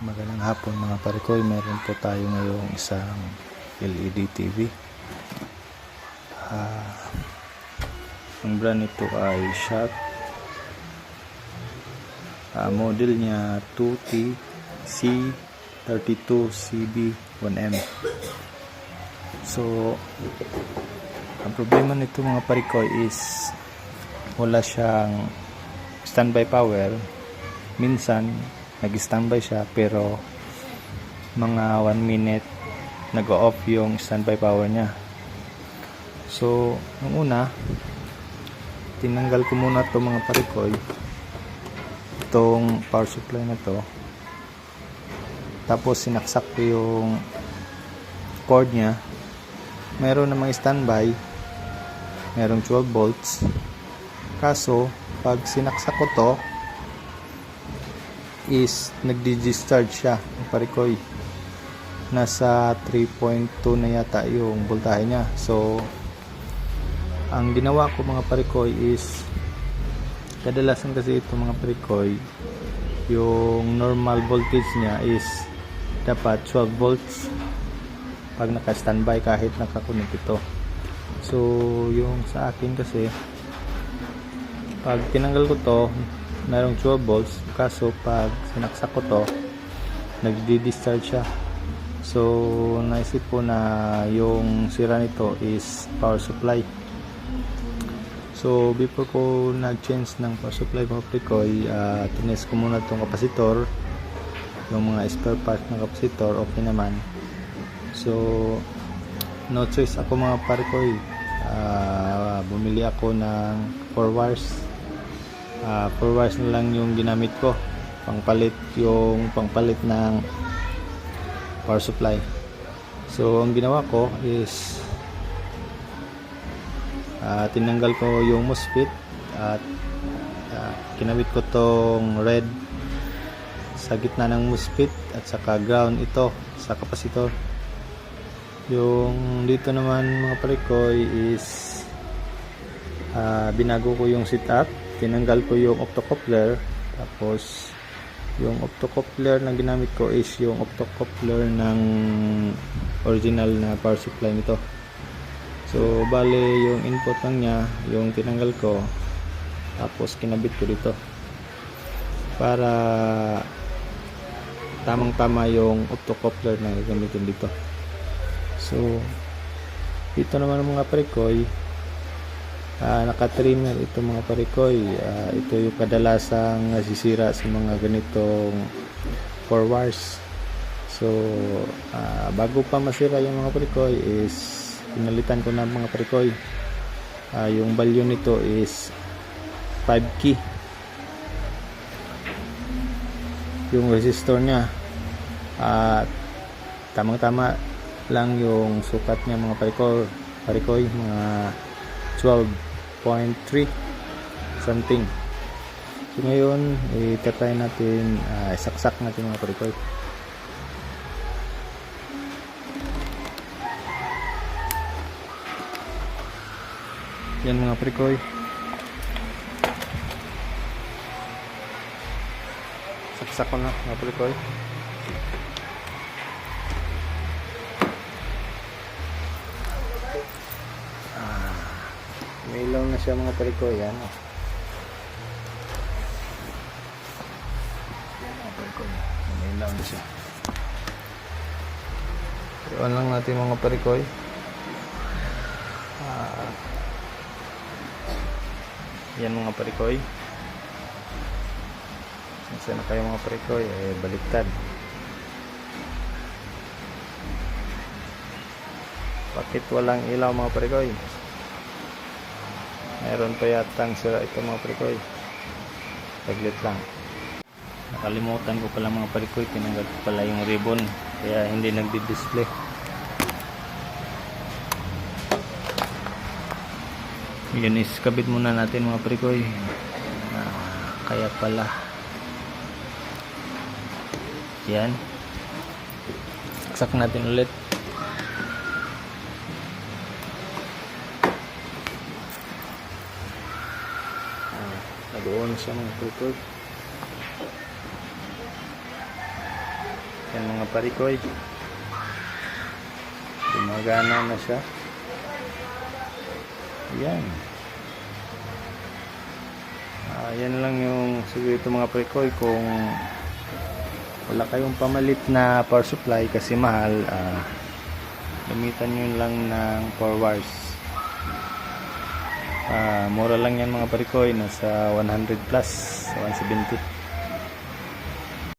Magandang hapon mga parikoy. Meron po tayo ngayong isang LED TV. Ah, ang brand nito ay Sharp. Ah, model niya 2T C32CB1M. So, ang problema nito mga parikoy is wala siyang standby power. Minsan, nag-standby siya pero mga 1 minute nag-off yung standby power niya. So, nung una, tinanggal ko muna to mga parikoy itong power supply na to. Tapos sinaksak ko yung cord niya. Meron namang standby merong 12 volts. Kaso pag sinaksak ko to is nagdi-discharge siya parikoy. Nasa 3.2 na yata yung voltahe niya. So ang ginawa ko mga parikoy is kadalasan kasi ito mga parikoy yung normal voltage niya is dapat 12 volts. Pag naka-standby kahit nakakunik ito. So yung sa akin kasi pag tinanggal ko to merong 12 volts kaso pag sinaksak ko to nagdi-discharge siya. So naisip ko na yung sira nito is power supply. So before ko nag-change ng power supply mga prikoy uh, tines ko muna itong kapasitor. Yung mga spare part ng kapasitor okay naman. So no choice ako mga parikoy uh, bumili ako ng 4 wires uh, 4 wires na lang yung ginamit ko. Pangpalit yung pangpalit ng power supply. So ang ginawa ko is uh, tinanggal ko yung MOSFET at uh, kinabit ko tong red sa gitna ng MOSFET at saka ground ito sa kapasitor. Yung dito naman mga parikoy is uh, binago ko yung setup tinanggal ko yung optocoupler tapos yung optocoupler na ginamit ko is yung optocoupler ng original na power supply nito. So bale yung input lang niya yung tinanggal ko tapos kinabit ko dito. Para tamang tama yung optocoupler na gamitin dito. So dito naman mga parikoy uh, naka-trimmer ito mga parikoy. Uh, ito yung kadalasang nasisira sa mga ganitong 4 wires. So uh, bago pa masira yung mga parikoy is pinalitan ko na mga parikoy. Uh, yung value nito is 5 key. Yung resistor nya at uh, tamang tama lang yung sukat niya mga parikoy parikoy mga 12.3 something. So ngayon itatry natin uh, isaksak natin mga parikoy yan mga parikoy saksak ko na mga parikoy may ilaw na siya mga parikoy yan. Oh. yan mga parikoy may ilaw na siya iwan lang natin mga parikoy ah, yan mga parikoy Saan na kayo mga parikoy eh baliktad. Bakit walang ilaw mga parikoy meron pa yatang sira ito mga parikoy. Taglit lang. Nakalimutan ko pala mga parikoy tinanggal ko pala yung ribbon kaya hindi nagdi-display. Yun is kabit muna natin mga parikoy. Ah, kaya pala. Yan. Saksak natin ulit doon siya mga tutor Yan mga parikoy. Gumagana na siya. Yan. Ah, yan lang yung siguro ito mga parikoy kung wala kayong pamalit na power supply kasi mahal ah, gamitan nyo lang ng 4 wires Ah, mura lang yan mga parikoy. Nasa 100 plus 170